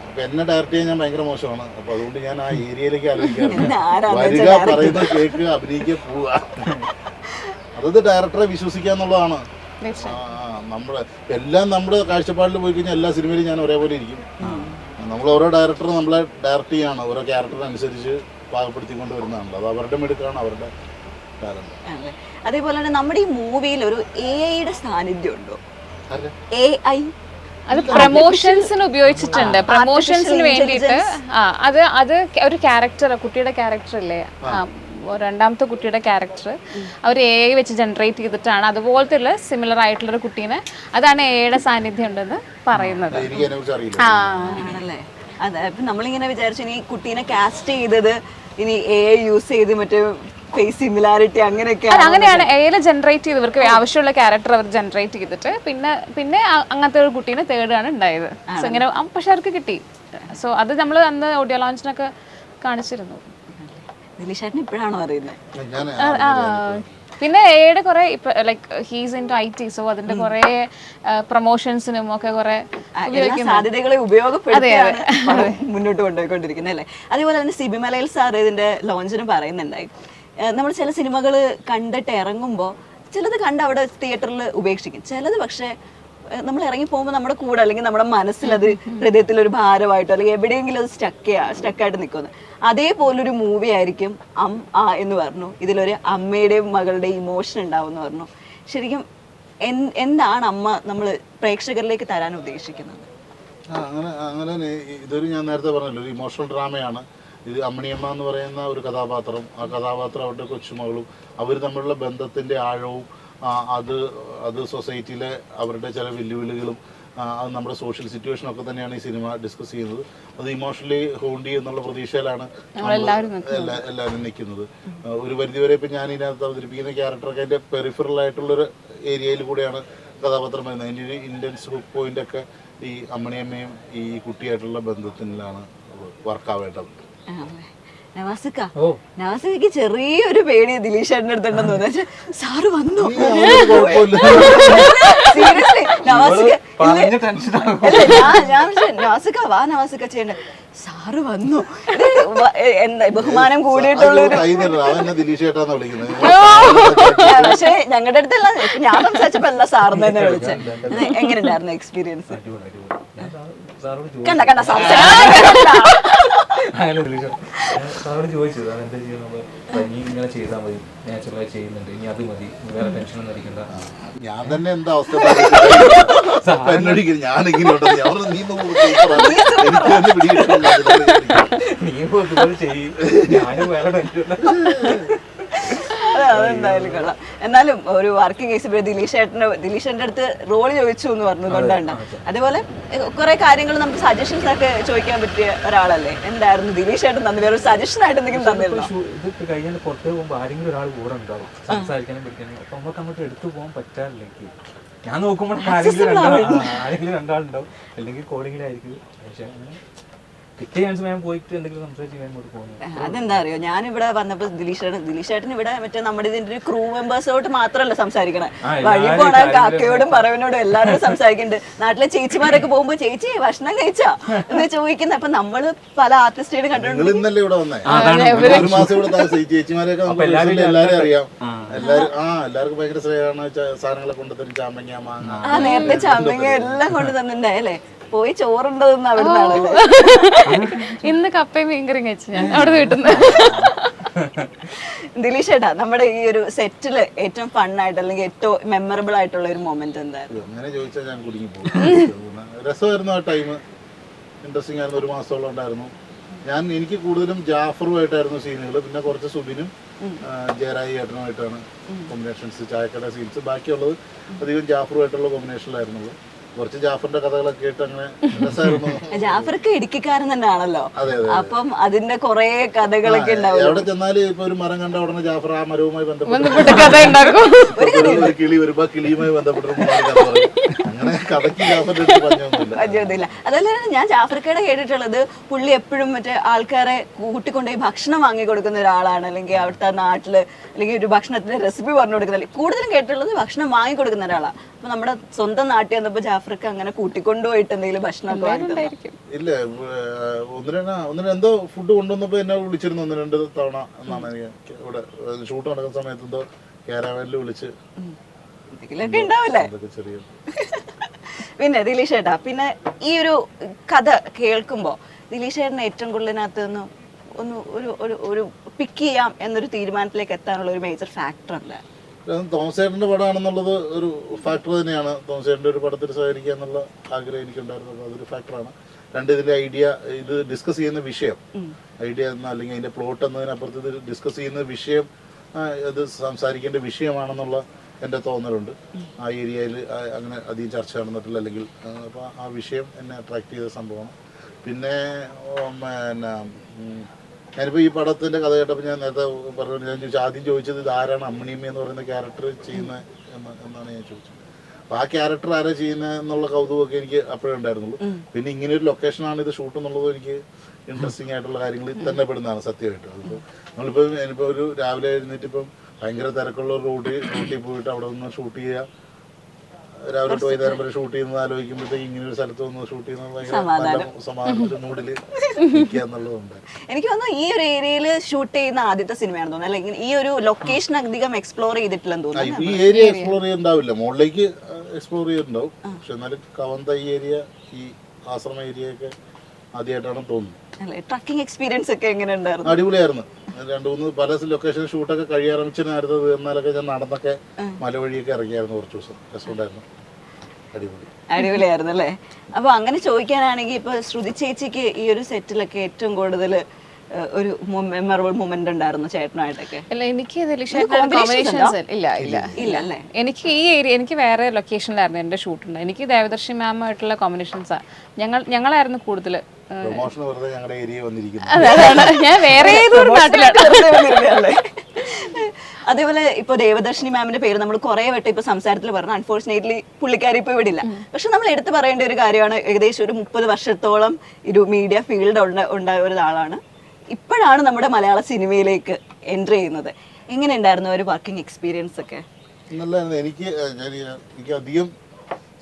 അപ്പം എന്നെ ഡയറക്റ്റ് ചെയ്യാൻ ഞാൻ ഭയങ്കര മോശമാണ്. അപ്പൊ അതുകൊണ്ട് ഞാൻ ആ ഏരിയയിലേക്ക് വെച്ചാ [LAUGHS] വരിക പറയുന്ന കേൾക്കുക അഭിനയിക്കുക പോവുക. [LAUGHS] അതത് ഡയറക്ടറെ വിശ്വസിക്കുക എന്നുള്ളതാണ് ആ, നമ്മുടെ എല്ലാം നമ്മുടെ കാഴ്ചപ്പാടിൽ പോയി കഴിഞ്ഞാൽ എല്ലാ സിനിമയിലും ഞാൻ ഒരേപോലെ ഇരിക്കും. നമ്മൾ ഓരോ ഡയറക്ടർ നമ്മളെ ഡയറക്റ്റ് ചെയ്യാണ്. ഓരോ ക്യാരക്ടറിനനുസരിച്ച് പാകപ്പെടുത്തിക്കൊണ്ട് വരുന്നതാണല്ലോ. അത് അവരുടെ മിടുക്കാണ് അവരുടെ ടാലന്റ് അതേപോലെ തന്നെ നമ്മുടെ ഈ മൂവിയിൽ ഒരു എ ഐയുടെ സാന്നിധ്യം ഉണ്ടോ? എഐ എ ഐ അത് പ്രൊമോഷൻസിന് ഉപയോഗിച്ചിട്ടുണ്ട്. പ്രൊമോഷൻസിന് വേണ്ടിയിട്ട്. ആ അത് അത് ഒരു ക്യാരക്ടർ കുട്ടിയുടെ ക്യാരക്ടർ അല്ലേ ആ. രണ്ടാമത്തെ കുട്ടിയുടെ ക്യാരക്ടർ അവർ എ ഐ വെച്ച് ജനറേറ്റ് ചെയ്തിട്ടാണ്. അതുപോലത്തെ ഉള്ള സിമിലർ ആയിട്ടുള്ള ഒരു കുട്ടീനെ അതാണ് എ ഐയുടെ സാന്നിധ്യം ഉണ്ടെന്ന് പറയുന്നത്. ആണല്ലേ? അതെ അപ്പൊ നമ്മളിങ്ങനെ വിചാരിച്ചു ഇനി കുട്ടീനെ കാസ്റ്റ് ചെയ്തത് ഇനി എ ഐ യൂസ് ചെയ്ത് മറ്റേ ഫേസ് സിമിലാരിറ്റി അങ്ങനെയൊക്കെ അങ്ങനെയാണ് എയിൽ ജനറേറ്റ് ചെയ്ത്. ഇവർക്ക് ആവശ്യമുള്ള ക്യാരക്ടർ അവർ ജനറേറ്റ് ചെയ്തിട്ട് പിന്നെ പിന്നെ അങ്ങനത്തെ ഒരു കുട്ടീനെ തേർഡാണ് ഉണ്ടായത്. സോ ഇങ്ങനെ ആ, പക്ഷെ അവർക്ക് കിട്ടി. സോ അത് നമ്മൾ അന്ന് ഓഡിയോ ലോഞ്ചിനൊക്കെ കാണിച്ചിരുന്നു. ദിലീഷേട്ടൻ ഇപ്പോഴാണോ അറിയുന്നത് ഞാൻ പിന്നെ ഏടെ കുറെ ഇപ്പൊ like he's into I T so അതിന്റെ കുറെ പ്രൊമോഷൻസിനും ഒക്കെ കുറെ സാധ്യതകളെ ഉപയോഗപ്പെടുത്തിയാണ് മുന്നോട്ട് കൊണ്ടുപോയിക്കൊണ്ടിരിക്കുന്നത് അല്ലേ? അതേപോലെ തന്നെ സിബിമലയിൽ സാർ ഇതിന്റെ ലോഞ്ചിന് പറയുന്നുണ്ടായി. നമ്മൾ ചില സിനിമകൾ കണ്ടിട്ട് ഇറങ്ങുമ്പോൾ ചിലത് കണ്ട് അവിടെ തിയേറ്ററിൽ ഉപേക്ഷിക്കും. ചിലത് പക്ഷേ നമ്മൾ ഇറങ്ങി പോകുമ്പോൾ നമ്മുടെ കൂടെ അല്ലെങ്കിൽ നമ്മുടെ മനസ്സിലത് ഹൃദയത്തിൽ ഒരു ഭാരമായിട്ടോ അല്ലെങ്കിൽ എവിടെയെങ്കിലും അത് സ്റ്റക്ക് സ്റ്റക്കായിട്ട് നിൽക്കുന്നു അതേപോലൊരു മൂവി ആയിരിക്കും അം ആ എന്ന് പറഞ്ഞു. ഇതിലൊരു അമ്മയുടെയും മകളുടെയും ഇമോഷൻ ഉണ്ടാവും എന്ന് പറഞ്ഞു. ശരിക്കും എൻ- എന്താണ് അമ്മ നമ്മൾ പ്രേക്ഷകരിലേക്ക് തരാൻ ഉദ്ദേശിക്കുന്നത്? ആ, അങ്ങനെ അങ്ങനെ ഇതൊരു ഞാൻ നേരത്തെ പറഞ്ഞല്ലോ ഒരു ഇമോഷണൽ ഡ്രാമയാണ് ഇത് അമ്മണിയമ്മ എന്ന് പറയുന്ന ഒരു കഥാപാത്രം. ആ കഥാപാത്രം അവരുടെ കൊച്ചുമകളും അവർ തമ്മിലുള്ള ബന്ധത്തിന്റെ ആഴവും അത് അത് സൊസൈറ്റിയിലെ അവരുടെ ചില വെല്ലുവിളികളും അത് നമ്മുടെ സോഷ്യൽ സിറ്റുവേഷൻ ഒക്കെ തന്നെയാണ് ഈ സിനിമ ഡിസ്കസ് ചെയ്യുന്നത്. അത് ഇമോഷണലി ഹോണ്ടി എന്നുള്ള പ്രതീക്ഷയിലാണ് എല്ലാവരും നിൽക്കുന്നത്. ഒരു പരിധിവരെ ഇപ്പം ഞാൻ ഇതിനകത്ത് അവതരിപ്പിക്കുന്ന ക്യാരക്ടറൊക്കെ അതിന്റെ പെരിഫറൽ ആയിട്ടുള്ളൊരു ഏരിയയിൽ കൂടെയാണ് കഥാപാത്രം വരുന്നത്. അതിന്റെ ഒരു ഇന്റൻസ് ഹുക്ക് പോയിന്റ് ഒക്കെ ഈ അമ്മണിയമ്മയും ഈ കുട്ടിയായിട്ടുള്ള ബന്ധത്തിലാണ് വർക്കാവേണ്ടത് നവാസിക്ക. ഓ. നവാസിക്ക് ചെറിയൊരു പേടി ദിലീഷ് അടുത്തുണ്ടെന്ന് തോന്നുന്നു. സാറ് വന്നു? സീരിയസ്ലി നവാസിക്ക നവാസിക്ക വാ നവാസിക്ക ചെയ്യണ്ട. സാറ് വന്നു? എന്താ ബഹുമാനം കൂടിയിട്ടുള്ള പക്ഷേ ഞങ്ങളുടെ അടുത്തല്ല ഞാൻ സംസാരിച്ചപ്പോ അല്ല സാറിന് തന്നെ വിളിച്ചത് എങ്ങനെയുണ്ടായിരുന്നു എക്സ്പീരിയൻസ് കണ്ട കണ്ട സംസാരിക്കണ്ട. സാറോട് ചോദിച്ചത് അതെന്താ ചെയ്യുന്നത് നീ ഇങ്ങനെ ചെയ്താൽ മതി. നാച്ചുറലായി ചെയ്യുന്നുണ്ട്. ഇനി അത് മതി. വേറെ വേറെ ടെൻഷനൊന്നും അടിക്കണ്ട. ഞാൻ തന്നെ എന്താ അവസ്ഥ എന്നോടിക്കും ഞാൻ ഇങ്ങനെ നീ ഒന്ന് നീ ചെയ്യും. ഞാനും വേറെ ടെൻഷൻ അതെന്തായാലും കൊള്ളാം. എന്നാലും ഒരു വർക്കിംഗ് കേസ് ദിലീഷേട്ടന്റെ ദിലീഷേട്ടന്റെ അടുത്ത് റോൾ ചോദിച്ചു എന്ന് പറഞ്ഞതുകൊണ്ടാണ് അതേപോലെ കുറെ കാര്യങ്ങൾ നമുക്ക് സജഷൻസ് ഒക്കെ ചോദിക്കാൻ പറ്റിയ ഒരാളല്ലേ? എന്തായിരുന്നു ദിലീഷ് ഏട്ടൻ തന്നെ വേറെ സജഷൻ ആയിട്ട് എന്തെങ്കിലും തന്നിരുന്നു? ഇത് കഴിഞ്ഞാൽ പുറത്ത് പോകുമ്പോൾ ആരെങ്കിലും ഒരാൾ കൂടെ ഉണ്ടാവും സംസാരിക്കാനും പിടിക്കാനും. അപ്പൊ നമുക്ക് അങ്ങോട്ട് എടുത്തു പോകാൻ പറ്റാറില്ലെങ്കിൽ ഞാൻ നോക്കുമ്പോൾ ആരെങ്കിലും രണ്ടാളുണ്ടാവും. അല്ലെങ്കിൽ കോളിങ്ങിലായിരിക്കും പക്ഷേ അങ്ങനെ കിട്ടിയ ചാൻസ് ഞാൻ പോയിട്ട് എന്തെങ്കിലും സംസാരിച്ച് ഞാൻ ഇങ്ങോട്ട് പോകുന്നു. അതെന്താ അറിയോ? ഞാനിവിടെ വന്നപ്പോ ദിലീഷാണ് ദിലീഷേട്ടൻ ഇവിടെ മറ്റേ നമ്മുടെ ഇതിന്റെ ഒരു ക്രൂ മെമ്പേഴ്സോട്ട് മാത്രമല്ല സംസാരിക്കണേ. വഴി പോണ കാക്കയോടും പറവനോടും എല്ലാരോടും സംസാരിക്കുന്നുണ്ട് നാട്ടിലെ ചേച്ചിമാരൊക്കെ പോകുമ്പോ ചേച്ചി ഭക്ഷണം കഴിച്ചാ? എന്ന് ചോദിക്കുന്നത് അപ്പൊ നമ്മൾ പല ആർട്ടിസ്റ്റുകളും കണ്ടിട്ടുണ്ട്. നിങ്ങൾ ഇന്നല്ലേ ഇവിടെ വന്നേ? അതാണ് ഒരു മാസം ഇവിടെ താമസിച്ചു. ഈ ചേച്ചിമാരെയൊക്കെ എല്ലാവരും വീട്ടിൽ എല്ലാവരും അറിയാം. ആ. എല്ലാരും ആ എല്ലാവർക്കും ഭയങ്കര സ്നേഹമാണ്. ച- സാധനങ്ങളെ കൊണ്ടുതരും. ചാമ്പങ്ങ മാങ്ങ. ആ നേരത്തെ ചമ്മങ്ങ എല്ലാം കൊണ്ട് തന്നിട്ടുണ്ടായല്ലേ പോയി ചോറുണ്ടതെന്ന് അവിടെ ഇന്ന് കപ്പയും മീൻകറിയും കഴിച്ചു ഞാൻ. അവിടെ വീട്ടിൽ ദിലീഷേട്ടാ ദിലീഷ് ഏട്ടാ നമ്മുടെ ഈ ഒരു സെറ്റിൽ ഏറ്റവും ഫണ്ണായിട്ട് അല്ലെങ്കിൽ ഏറ്റവും മെമ്മറബിൾ ആയിട്ടുള്ള ഒരു മൊമെന്റ് എന്തായിരുന്നു? അങ്ങനെ ചോദിച്ചാൽ ഞാൻ കുടുങ്ങി പോകും. രസമായിരുന്നു ആ ടൈം ഇൻട്രസ്റ്റിംഗ് ആയിരുന്നു. ഒരു മാസത്തോളം ഉണ്ടായിരുന്നു. ഞാൻ എനിക്ക് കൂടുതലും ജാഫറുമായിട്ടായിരുന്നു സീനുകൾ പിന്നെ കുറച്ച് സുബിനും ജയരായി ജയറായി ഏട്ടനുമായിട്ടാണ് കോമ്പിനേഷൻസ് ചായക്കട സീൻസ് ബാക്കിയുള്ളത് അധികം ജാഫറുമായിട്ടുള്ള കോമ്പിനേഷനിലായിരുന്നുള്ളൂ കുറച്ച് ജാഫറിന്റെ കഥകളൊക്കെ കേട്ട് അങ്ങനെ [LAUGHS] ജാഫർക്ക് ഇടുക്കിക്കാരൻ തന്നെയാണല്ലോ അപ്പം അതിന്റെ കൊറേ കഥകളൊക്കെ ഉണ്ടാവും. എവിടെ ചെന്നാലും ഇപ്പൊ ഒരു മരം കണ്ട ഉടനെ ജാഫർ ആ മരവുമായി ബന്ധപ്പെട്ട് കിളി വരുമ്പോ കിളിയുമായി ബന്ധപ്പെട്ട തന്നെ ഞാൻ ജാഫർക്കയുടെ കേട്ടിട്ടുള്ളത് പുള്ളി എപ്പോഴും മറ്റേ ആൾക്കാരെ കൂട്ടിക്കൊണ്ടുപോയി ഭക്ഷണം വാങ്ങി കൊടുക്കുന്ന ഒരാളാണ്. അല്ലെങ്കിൽ അവിടുത്തെ നാട്ടിൽ അല്ലെങ്കിൽ ഒരു ഭക്ഷണത്തിന്റെ റെസിപ്പി പറഞ്ഞു കൊടുക്കുന്നില്ല കൂടുതലും കേട്ടിട്ടുള്ളത് ഭക്ഷണം വാങ്ങി കൊടുക്കുന്ന ഒരാളാണ് അപ്പൊ നമ്മുടെ സ്വന്തം നാട്ടിൽ വന്നപ്പോ ജാഫർക്ക് അങ്ങനെ കൂട്ടിക്കൊണ്ടുപോയിട്ട് എന്തെങ്കിലും ഭക്ഷണം വാങ്ങി ഇല്ല എന്തോ ഫുഡ് കൊണ്ടുവന്നപ്പോ എന്നെ വിളിച്ചിരുന്നു ഒന്ന് രണ്ട് തവണ എന്നാണ് എനിക്ക് ഇവിടെ ഷൂട്ട് നടക്കുന്ന സമയത്ത് എന്തോ ക്യാരവാനിൽ വിളിച്ച് എന്തെങ്കിലുമൊക്കെ ഉണ്ടാവില്ലേ ചെറിയ പിന്നെ ദിലീഷ് ചേട്ടാ പിന്നെ ഈ ഒരു കഥ കേൾക്കുമ്പോൾ ദിലീഷ് ചേട്ടന് ഏറ്റവും കൂടുതലിനകത്ത് നിന്ന് ഒന്ന് ഒരു ഒരു ഒരു പിക്ക് ചെയ്യാം എന്നൊരു തീരുമാനത്തിലേക്ക് എത്താനുള്ള ഒരു മേജർ ഫാക്ടർ അല്ലേ അത് തോമസ് ചേട്ടന്റെ പടമാണെന്നുള്ളത് ഒരു ഫാക്ടർ തന്നെയാണ്. തോമസ് ചേട്ടന്റെ ഒരു പടത്തിൽ സഹകരിക്കുക എന്നുള്ള ആഗ്രഹം എനിക്കുണ്ടായിരുന്നത് അതൊരു ഫാക്ടറാണ് രണ്ട് ഇതിന്റെ ഐഡിയ ഇത് ഡിസ്കസ് ചെയ്യുന്ന വിഷയം. ഐഡിയ എന്ന അല്ലെങ്കിൽ അതിന്റെ പ്ലോട്ട് എന്നതിനപ്പുറത്ത് ഇത് ഡിസ്കസ് ചെയ്യുന്ന വിഷയം ഇത് സംസാരിക്കേണ്ട വിഷയമാണെന്നുള്ള എന്റെ തോന്നലുണ്ട്. ആ ഏരിയയിൽ അങ്ങനെ അധികം ചർച്ച നടന്നിട്ടില്ല. അല്ലെങ്കിൽ അപ്പോൾ ആ വിഷയം എന്നെ അട്രാക്ട് ചെയ്ത സംഭവമാണ്. പിന്നെ പിന്നെ ഞാനിപ്പോൾ ഈ പടത്തിന്റെ കഥ കേട്ടപ്പോൾ ഞാൻ നേരത്തെ പറഞ്ഞു ഞാൻ ചോദിച്ചു ആദ്യം ചോദിച്ചത് ഇത് ആരാണ് അമ്മിണിയമ്മ എന്ന് പറയുന്ന ക്യാരക്ടർ ചെയ്യുന്നത് എന്ന് എന്നാണ് ഞാൻ ചോദിച്ചത്. അപ്പോൾ ആ ക്യാരക്ടർ ആരാ ചെയ്യുന്നത് എന്നുള്ള കൗതുകമൊക്കെ എനിക്ക് അപ്പോഴേ ഉണ്ടായിരുന്നുള്ളൂ. പിന്നെ ഇങ്ങനെ ഒരു ലൊക്കേഷനാണ് ഇത് ഷൂട്ട് എന്നുള്ളത് എനിക്ക് ഇൻട്രസ്റ്റിംഗ് ആയിട്ടുള്ള കാര്യങ്ങളിൽ തന്നെ പെടുന്നതാണ് സത്യമായിട്ട്. അതിപ്പോൾ നമ്മളിപ്പോൾ ഞാനിപ്പോൾ ഒരു രാവിലെ എഴുന്നേറ്റ് ഇപ്പം ഭയങ്കര തിരക്കുള്ള റൂട്ടിൽ റൂട്ടിൽ പോയിട്ട് അവിടെ നിന്ന് ഷൂട്ട് ചെയ്യുക രാവിലെ തൊട്ട് വൈകുന്നേരം വരെ ഷൂട്ട് ചെയ്യുന്നത് ആലോചിക്കുമ്പോഴത്തേക്ക് ഇങ്ങനെ ഒരു സ്ഥലത്ത് നിന്ന് ഷൂട്ട് ചെയ്യുന്നത് ഭയങ്കര മൂഡിൽ എന്നുള്ളതുണ്ട്. എനിക്ക് തോന്നുന്നു ഈ ഒരു ഏരിയയിൽ ഷൂട്ട് ചെയ്യുന്ന ആദ്യത്തെ സിനിമയാണെന്ന് തോന്നുന്നത് അല്ലെങ്കിൽ ഈ ഒരു ലൊക്കേഷൻ അധികം എക്സ്പ്ലോർ ചെയ്തിട്ടില്ലെന്ന് തോന്നുന്നു. ഈ ഏരിയ എക്സ്പ്ലോർ ചെയ്യുന്നുണ്ടാവില്ല മുകളിലേക്ക് എക്സ്പ്ലോർ ചെയ്യുന്നുണ്ടാവും പക്ഷെ എന്നാലും കവന്ത ഈ ഏരിയ ഈ ആശ്രമ ഏരിയ ഒക്കെ ആദ്യമായിട്ടാണ് തോന്നുന്നത്. അല്ലേ? ട്രക്കിംഗ് എക്സ്പീരിയൻസ് ഒക്കെ എങ്ങനെ ഉണ്ടായിരുന്നു അടിപൊളിയായിരുന്നു. രണ്ട് മൂന്ന് പല ലൊക്കേഷൻ ഷൂട്ടൊക്കെ കഴിയാറമിച്ചിരുന്നത് എന്നാലൊക്കെ ഞാൻ നടന്നൊക്കെ മലവഴിയൊക്കെ ഇറങ്ങിയായിരുന്നു കുറച്ച് ദിവസം. രസമുണ്ടായിരുന്നു. അടിപൊളി. അടിപൊളിയായിരുന്നു അല്ലേ? അപ്പൊ അങ്ങനെ ചോദിക്കാനാണെങ്കിൽ ഇപ്പൊ ശ്രുതി ചേച്ചിക്ക് ഈ ഒരു സെറ്റിലൊക്കെ ഏറ്റവും കൂടുതൽ ഒരു മെമ്മറബിൾ മൊമെന്റ് ഉണ്ടായിരുന്നു ചേട്ടനായിട്ടൊക്കെ അല്ല എനിക്ക് കോമ്പിനേഷൻസ് ഇല്ല ഇല്ല. ഇല്ല അല്ലേ? എനിക്ക് ഈ ഏരിയ എനിക്ക് വേറെ ലൊക്കേഷനിലായിരുന്നു എന്റെ ഷൂട്ടുണ്ട് എനിക്ക് ദേവദർശി മാമായിട്ടുള്ള കോമ്പിനേഷൻസാണ് ഞങ്ങൾ ഞങ്ങളായിരുന്നു കൂടുതൽ പ്രൊമോഷൻ വെറുതെ ഞങ്ങളുടെ ഏരിയ വന്നിരിക്കുന്നു. ഞാൻ വേറെ ഏതൊരു നാട്ടിലാണ്. അതേപോലെ ഇപ്പൊ ദേവദർശിനി മാമിന്റെ പേര് നമ്മൾ കുറെ വട്ടം ഇപ്പൊ സംസാരത്തിൽ പറഞ്ഞു. അൺഫോർച്ചുനേറ്റ്ലി പുള്ളിക്കാരി ഇപ്പൊ ഇവിടെ ഇല്ല പക്ഷെ നമ്മൾ എടുത്തു പറയേണ്ട ഒരു കാര്യമാണ് ഏകദേശം ഒരു മുപ്പത് വർഷത്തോളം ഒരു മീഡിയ ഫീൽഡ് ഉണ്ടായ ഒരാളാണ് ഇപ്പോഴാണ് നമ്മുടെ മലയാള സിനിമയിലേക്ക് എൻട്രി ചെയ്യുന്നത്. എങ്ങനെ ഉണ്ടായിരുന്നു ഒരു വർക്കിംഗ് എക്സ്പീരിയൻസ് ഒക്കെ? നല്ലതായിരുന്നു. എനിക്ക് ഞാൻ എനിക്ക് അധികം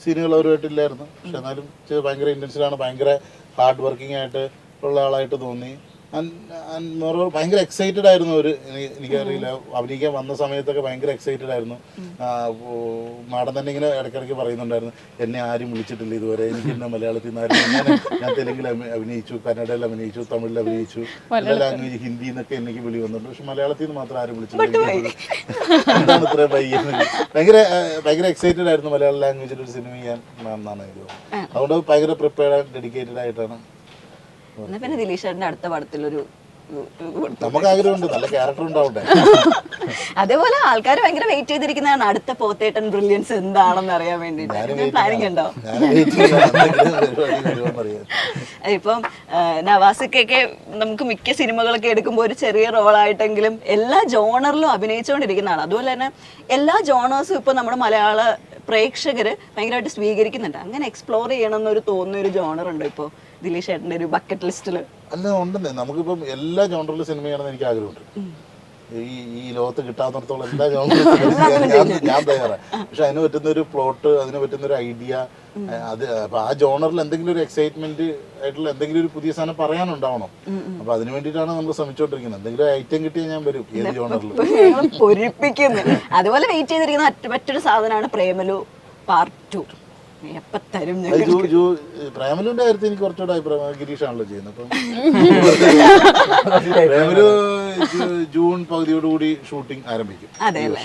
സീനുകൾ അവരുമായിട്ടില്ലായിരുന്നു പക്ഷെ എന്നാലും ഭയങ്കര ഇന്റൻസിലാണ് ഭയങ്കര ഹാർഡ് വർക്കിംഗ് ആയിട്ട് ഉള്ള ആളായിട്ട് തോന്നി. Moreover ഭയങ്കര എക്സൈറ്റഡ് ആയിരുന്നു ഒരു എനിക്കറിയില്ല. അഭിനയിക്കാൻ വന്ന സമയത്തൊക്കെ ഭയങ്കര എക്സൈറ്റഡ് ആയിരുന്നു. മാഡം തന്നെ ഇങ്ങനെ ഇടയ്ക്കിടയ്ക്ക് പറയുന്നുണ്ടായിരുന്നു. എന്നെ ആരും വിളിച്ചിട്ടില്ല ഇതുവരെ. എനിക്ക് എന്നെ മലയാളത്തിൽ നിന്ന് ആരും ഞാൻ തെലുങ്കിൽ അഭിനയിച്ചു കന്നഡയിൽ അഭിനയിച്ചു തമിഴിൽ അഭിനയിച്ചു എല്ലാ ലാംഗ്വേജ് ഹിന്ദി എന്നൊക്കെ എനിക്ക് വിളി വന്നിട്ടുണ്ട്. പക്ഷെ മലയാളത്തിൽ നിന്ന് മാത്രം ആരും വിളിച്ചിട്ടില്ല എന്താണ് ഇത്ര പയ്യെന്ന് ഭയങ്കര ഭയങ്കര എക്സൈറ്റഡ് ആയിരുന്നു മലയാള ലാംഗ്വേജിൽ ഒരു സിനിമ ചെയ്യാൻ എന്നാണ് എനിക്ക് തോന്നുന്നത്. അതുകൊണ്ട് ഭയങ്കര പ്രിപ്പയർഡ് ഡെഡിക്കേറ്റഡ് ആയിട്ടാണ് എന്നാ പിന്നെ ദിലീഷേട്ടന്റെ അടുത്ത പടത്തിലൊരു നമുക്ക് ആഗ്രഹമുണ്ട് നല്ല ക്യാരക്ടർ ഉണ്ടാവട്ടെ. അതേപോലെ ആൾക്കാർ ഭയങ്കര വെയിറ്റ് ചെയ്തിരിക്കുന്നതാണ് അടുത്ത പോത്തേട്ടൻ ബ്രില്യൻസ് എന്താണെന്ന് അറിയാൻ വേണ്ടിട്ട് പ്ലാനിങ് ഉണ്ടോ? ഇപ്പം നവാസക്കൊക്കെ നമുക്ക് മിക്ക സിനിമകളൊക്കെ എടുക്കുമ്പോൾ ഒരു ചെറിയ റോൾ ആയിട്ടെങ്കിലും എല്ലാ ജോണറിലും അഭിനയിച്ചുകൊണ്ടിരിക്കുന്നതാണ്. അതുപോലെ തന്നെ എല്ലാ ജോണേഴ്സും ഇപ്പൊ നമ്മുടെ മലയാള പ്രേക്ഷകര് ഭയങ്കരമായിട്ട് സ്വീകരിക്കുന്നുണ്ട്. അങ്ങനെ എക്സ്പ്ലോർ ചെയ്യണം എന്നൊരു തോന്നുന്ന ഒരു ജോണർ ഉണ്ട് ഇപ്പോൾ ദിലീഷ് ചേട്ടന്റെ ഒരു ബക്കറ്റ് ലിസ്റ്റിൽ അല്ല ഉണ്ടെന്നേ നമുക്കിപ്പം എല്ലാ ജോണറിലും സിനിമ ചെയ്യണമെന്ന് എനിക്ക് ആഗ്രഹമുണ്ട്. ഈ ഈ ലോകത്ത് കിട്ടാത്തടത്തോളം എല്ലാ ജോണറിലും [LAUGHS] ഞാൻ തയ്യാറാണ്. പക്ഷെ അതിന് പറ്റുന്ന ഒരു പ്ലോട്ട് അതിന് പറ്റുന്ന ഒരു ഐഡിയ അത് അപ്പൊ ആ ജോണറിൽ എന്തെങ്കിലും ഒരു എക്സൈറ്റ്മെന്റ് ആയിട്ടുള്ള എന്തെങ്കിലും ഒരു പുതിയ സാധനം പറയാനുണ്ടാവണം. അപ്പൊ അതിന് വേണ്ടിയിട്ടാണ് നമ്മൾ ശ്രമിച്ചുകൊണ്ടിരിക്കുന്നത്. എന്തെങ്കിലും ഐറ്റം കിട്ടിയാൽ ഞാൻ വരും ഏത് ജോണറിലും പൊരിപ്പിക്കുന്നു. അതുപോലെ വെയിറ്റ് ചെയ്തിരിക്കുന്ന മറ്റൊരു സാധനമാണ് പ്രേമലു പാർട്ട് ടു എപ്പം തരും അത് ഞങ്ങൾ ജൂ- ജൂ- പ്രേമലുവിന്റെ കാര്യത്തിൽ എനിക്ക് കുറച്ചുകൂടെ അഭിപ്രായം ഗിരീഷാണല്ലോ ചെയ്യുന്നത്. അപ്പം [LAUGHS] പ്രേമലു ജൂൺ പകുതിയോടുകൂടി ഷൂട്ടിംഗ് ആരംഭിക്കും. അതെ അല്ലേ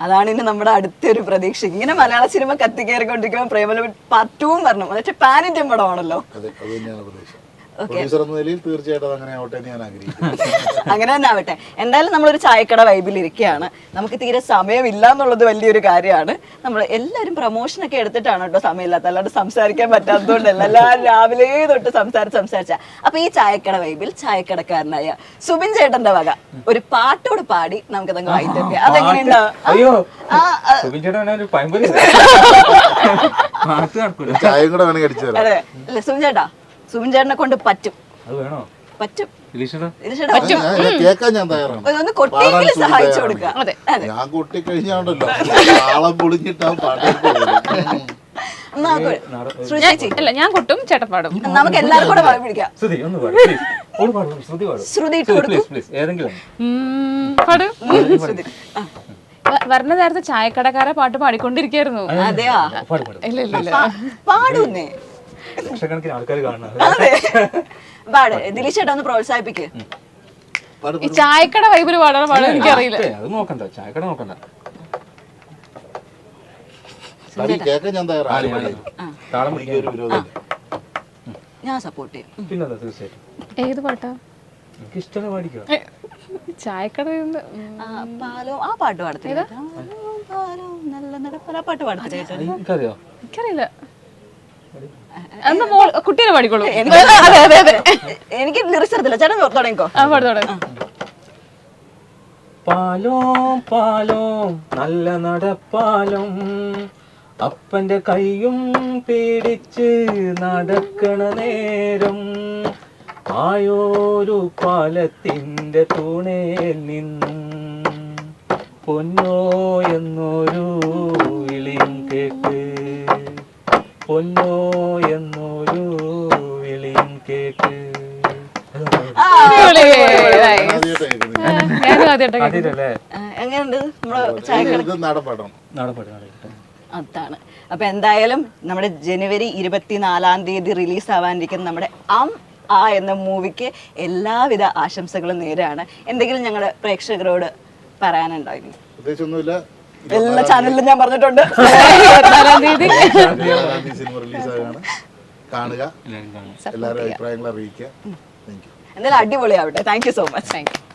അതാണ് ഇനി നമ്മുടെ അടുത്തൊരു പ്രതീക്ഷ. ഇങ്ങനെ മലയാള സിനിമ കത്തിക്കേറിക്കൊണ്ടിരിക്കുമ്പോൾ പ്രേമലു പാർട്ട് ടൂവും പറഞ്ഞു എന്നുവെച്ചാൽ പാൻ ഇന്ത്യൻ പടമാണല്ലോ. അതെ അത് തന്നെയാണ് പ്രതീക്ഷ. പ്രൊഡ്യൂസർ എന്ന നിലയിൽ തീർച്ചയായിട്ടും അങ്ങനെ ആവട്ടെ എന്ന് ഞാൻ ആഗ്രഹിക്കുന്നു. [LAUGHS] അങ്ങനെ തന്നെ ആവട്ടെ. എന്തായാലും നമ്മളൊരു ചായക്കട വൈബിൽ ഇരിക്കുകയാണ്. നമുക്ക് തീരെ സമയമില്ല എന്നുള്ളത് വലിയൊരു കാര്യമാണ്. നമ്മൾ എല്ലാവരും പ്രൊമോഷനൊക്കെ എടുത്തിട്ടാണ് കേട്ടോ സമയമില്ലാത്ത അല്ലാണ്ട് സംസാരിക്കാൻ പറ്റാത്തതുകൊണ്ടല്ല. എല്ലാവരും രാവിലെ തൊട്ട് സംസാരിച്ച് സംസാരിച്ച. അപ്പൊ ഈ ചായക്കട വൈബിൽ ചായക്കടക്കാരനായ സുബിൻ ചേട്ടന്റെ വക. ഒരു പാട്ടോട് പാടി നമുക്ക് അതങ്ങ് വായിക്കാം അതെങ്ങനെയുണ്ടോ? അയ്യോ സുബിൻ ചേട്ടൻ ഒരു [LAUGHS] കൂടെ വേണമെങ്കിൽ അടിച്ചു തരാം. അതെ. സുബിൻ ചേട്ടാ സുബിൻ ചേട്ടനെ കൊണ്ട് പറ്റും. അത് വേണോ? പറ്റും. ചേട്ടാ ഞാൻ- ഞാൻ കേൾക്കാൻ ഞാൻ തയ്യാറാണ് ഒന്ന് കൊട്ടിയെങ്കിലും സഹായിച്ചു തയ്യാറാണ്. അതെ. ഞാൻ കൊട്ടി ആളം പൊളിഞ്ഞിട്ടാ പാട്ട് അല്ല ഞാൻ കൊട്ടും ചേട്ടപ്പാടും നമുക്ക് എല്ലാവർക്കും കൂടെ പിടിക്കാം ശ്രുതി ഒന്ന് പാടും പ്ലീസ് ഒരു പാടും ശ്രുതി പാടും. ശ്രുതി പ്ലീസ് പ്ലീസ് പാട്. വ- വരണ നേരത്തെ ചായക്കടക്കാരെ പാട്ട് പാടിക്കൊണ്ടിരിക്കായിരുന്നു. അതെയാ? പാടും പാടും. ഇല്ല ഇല്ല ഇല്ല. പാടൂന്നേ. ലക്ഷക്കണക്കിന് ആൾക്കാർ കാണുന്നത്. ദിലീഷ് ചേട്ടാ ഒന്ന് പ്രോത്സാഹിപ്പിക്ക്. ഈ ചായക്കട വൈബിൽ പാടാൻ പാടാൻ എനിക്കറിയില്ല. അത് നോക്കണ്ട. ചായക്കട നോക്കണ്ട. ഞാൻ സപ്പോർട്ട് ചെയ്യും. പിന്നെ അതെ തീർച്ചയായിട്ടും? ഏത് പാട്ടാ? എനിക്ക് ഇഷ്ടമാണ് പാടിക്കുക ഏ, ചായക്കടയിൽ നിന്ന് ആ, പാലോ പാട്ട് പാടത്തില്ല എനിക്കറിയോ? എനിക്കറിയില്ല. എന്നാ മോൾ കുട്ടീനെ പാടിക്കോളൂ. എനിക്ക് അതെ അതെ അതെ എനിക്ക് ലിറിക്സ് അറിയത്തില്ല. ചേട്ടൻ തുടങ്ങിക്കോ. ആ പാടുതോടെ പാലോ പാലോ നല്ല നടപ്പാലും അപ്പന്റെ കൈയും പിടിച്ച് നടക്കണ നേരം ആയോരു പാലത്തിന്റെ തൂണേൽ നിന്നും പൊന്നോ എന്നൊരു എങ്ങനെയുണ്ട്? നമ്മൾ ചായക്കട അതാണ്. അപ്പൊ എന്തായാലും നമ്മുടെ ജനുവരി ഇരുപത്തിനാലാം തീയതി റിലീസ് ആവാനിരിക്കുന്ന നമ്മുടെ അം ആ എന്ന മൂവിക്ക് എല്ലാവിധ ആശംസകളും നേരാണ്. എന്തെങ്കിലും ഞങ്ങളുടെ പ്രേക്ഷകരോട് പറയാനുണ്ടായിരുന്നു? ഇനി എല്ലാ ചാനലിലും ഞാൻ പറഞ്ഞിട്ടുണ്ട്. കാണുക. എല്ലാവരുടെ അഭിപ്രായങ്ങൾ അറിയിക്കുക. എന്തായാലും അടിപൊളിയാവട്ടെ. Thank you so much thank you